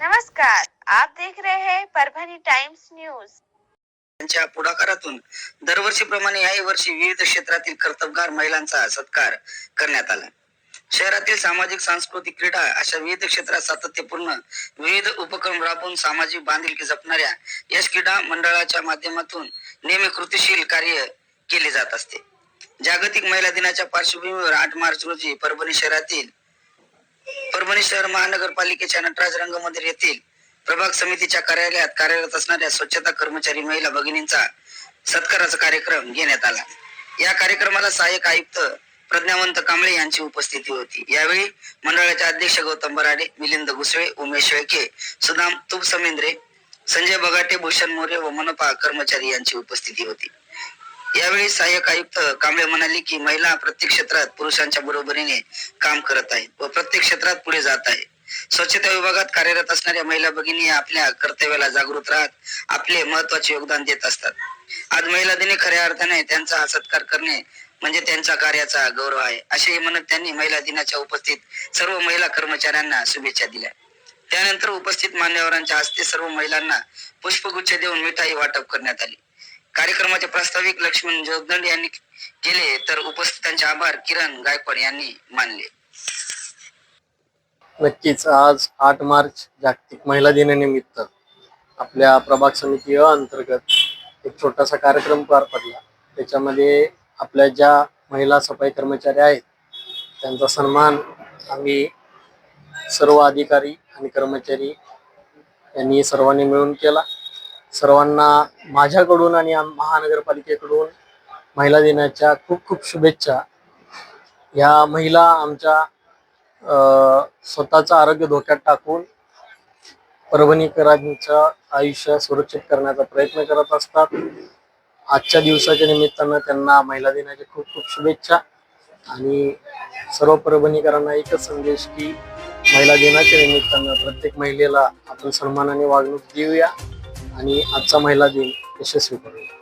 नमस्कार आप देख रहे हैं परभणी टाइम्स न्यूज. त्यांच्या पुढाकारातून दरवर्षीप्रमाणे याही वर्षी विविध क्षेत्रातील कर्तबगार महिलांचा सत्कार करण्यात आला. शहरातील सामाजिक सांस्कृतिक क्रीडा अशा विविध क्षेत्रात सातत्यपूर्ण विविध उपक्रम राबवून सामाजिक बांधिलकी जपणाऱ्या यश क्रीडा मंडळाच्या माध्यमातून नेहमी कृतीशील कार्य केले जात असते. जागतिक महिला दिनाच्या पार्श्वभूमीवर आठ मार्च रोजी परभणी शहरातील परभणी शहर महानगरपालिकेच्या नटराज रंग मंदिर येथील प्रभाग समितीच्या कार्यालयात कार्यरत असणाऱ्या स्वच्छता कर्मचारी महिला भगिनींचा सत्काराचा कार्यक्रम घेण्यात आला. या कार्यक्रमाला सहाय्यक आयुक्त प्रज्ञावंत कांबळे यांची उपस्थिती होती. यावेळी मंडळाचे अध्यक्ष गौतम बराडे मिलिंद घुसळे उमेश शेळके सुदाम तुबसमेंद्रे संजय बगाटे भूषण मोरे व मनपा कर्मचारी यांची उपस्थिती होती. यावेळी सहाय्यक आयुक्त कांबळे म्हणाले की महिला प्रत्येक क्षेत्रात पुरुषांच्या बरोबरीने काम करत आहेत व प्रत्येक क्षेत्रात पुढे जात आहे. स्वच्छता विभागात कार्यरत असणाऱ्या महिला भगिनी आपल्या कर्तव्याला जागृत राहत आपले महत्त्वाचे योगदान देत असतात. आज महिला दिनी खऱ्या अर्थाने त्यांचा हा सत्कार करणे म्हणजे त्यांच्या कार्याचा गौरव आहे. असे म्हणत त्यांनी महिला दिनाच्या उपस्थित सर्व महिला कर्मचाऱ्यांना शुभेच्छा दिल्या. त्यानंतर उपस्थित मान्यवरांच्या हस्ते सर्व महिलांना पुष्पगुच्छ देऊन मिठाई वाटप करण्यात आली. कार्यक्रमाचे प्रास्ताविक लक्ष्मण जोगदंड यांनी केले तर उपस्थितांचे आभार किरण गायकवाड यांनी मानले. नक्कीच आज आठ मार्च जागतिक महिला दिनानिमित्त आपल्या प्रभाग समिती अंतर्गत एक छोटासा कार्यक्रम पार पडला. त्याच्यामध्ये आपल्या ज्या महिला सफाई कर्मचारी आहेत त्यांचा सन्मान आम्ही सर्व अधिकारी आणि कर्मचारी यांनी सर्वांनी मिळून केला. सर्वांना माझ्याकडून आणि महानगरपालिकेकडून महिला दिनाच्या खूप खूप शुभेच्छा. ह्या महिला आमच्या स्वतःचं आरोग्य धोक्यात टाकून परभणीकरांचं आयुष्य सुरक्षित करण्याचा प्रयत्न करत असतात. आजच्या दिवसाच्या निमित्तानं त्यांना महिला दिनाच्या खूप खूप शुभेच्छा. आणि सर्व परभणीकरांना एकच संदेश की महिला दिनाच्या निमित्तानं प्रत्येक महिलेला आपण सन्मानाने वागणूक देऊया. आणि आजचा महिला दिन यशस्वी करूया